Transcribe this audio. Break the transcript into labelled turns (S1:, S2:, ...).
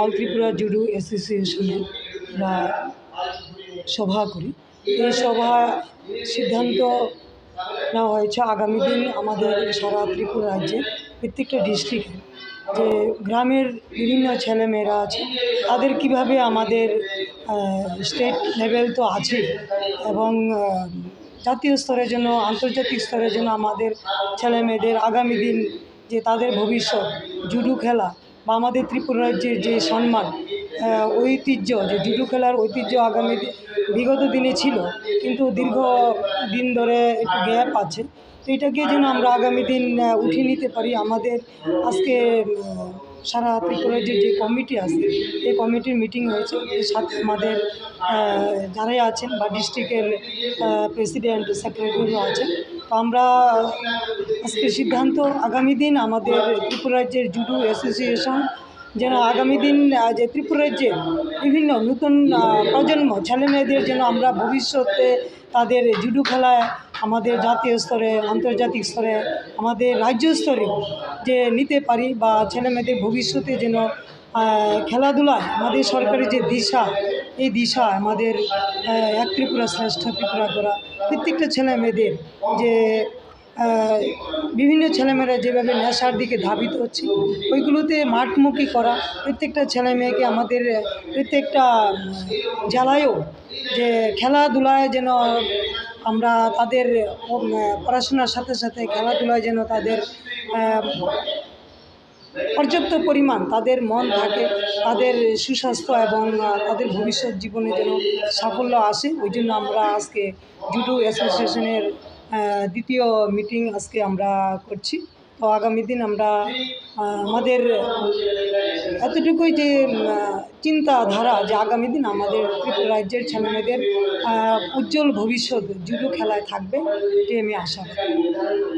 S1: All Tripura judo অ্যাসোসিয়েশনের আমরা সভা করি। এই সভা সিদ্ধান্ত নেওয়া হয়েছে আগামী দিন আমাদের সারা ত্রিপুরা রাজ্যে প্রত্যেকটা ডিস্ট্রিক্টে যে গ্রামের বিভিন্ন ছেলেমেয়েরা আছে, তাদের কীভাবে আমাদের স্টেট লেভেল তো আছে এবং জাতীয় স্তরের জন্য, আন্তর্জাতিক স্তরের জন্য আমাদের ছেলে মেয়েদের আগামী দিন যে তাদের ভবিষ্যৎ জুডো খেলা বা আমাদের ত্রিপুরা রাজ্যের যে সম্মান ঐতিহ্য, যে জুডো খেলার ঐতিহ্য আগামী বিগত দিনে ছিল, কিন্তু দীর্ঘ দিন ধরে একটু গ্যাপ আছে। তো এটাকে যেন আমরা আগামী দিন উঠিয়ে নিতে পারি, আমাদের আজকে সারা ত্রিপুরা রাজ্যের যে কমিটি আছে, এই কমিটির মিটিং হয়েছে। সাথে আমাদের যারাই আছেন বা ডিস্ট্রিক্টের প্রেসিডেন্ট সেক্রেটারিও আছেন আমরা আজকে সিদ্ধান্ত আগামী দিন আমাদের ত্রিপুরা রাজ্যের জুডো অ্যাসোসিয়েশন, যেন আগামী দিন যে ত্রিপুরা রাজ্যে বিভিন্ন নতুন প্রজন্ম, ছেলে মেয়েদের যেন আমরা ভবিষ্যতে তাদের জুডো খেলায় আমাদের জাতীয় স্তরে, আন্তর্জাতিক স্তরে, আমাদের রাজ্য স্তরে যে নিতে পারি বা ছেলে মেয়েদের ভবিষ্যতে যেন আহ, খেলাধুলায় আমাদের সরকারের যে দিশা এই দিশা আমাদের এক ত্রিপুরা শ্রেষ্ঠ ত্রিপুরা করা। প্রত্যেকটা ছেলে মেয়েদের যে বিভিন্ন ছেলেমেয়েরা যেভাবে নেশার দিকে ধাবিত হচ্ছে ওইগুলোতে মাঠমুখী করা প্রত্যেকটা ছেলে মেয়েকে আমাদের প্রত্যেকটা জেলায়ও যে খেলাধুলায় যেন আমরা তাদের পড়াশোনার সাথে সাথে খেলাধুলায় যেন তাদের পর্যাপ্ত পরিমাণ তাদের মন থাকে, তাদের সুস্বাস্থ্য এবং তাদের ভবিষ্যৎ জীবনে যেন সাফল্য আসে। ওই জন্য আমরা আজকে জুডো অ্যাসোসিয়েশনের দ্বিতীয় মিটিং আজকে আমরা করছি। তো আগামী দিন আমরা আমাদের এতটুকুই যে চিন্তাধারা যে আগামী দিন আমাদের রাজ্যের ছেলেমেয়েদের উজ্জ্বল ভবিষ্যৎ জুডো খেলায় থাকবে এটি আমি আশা করি।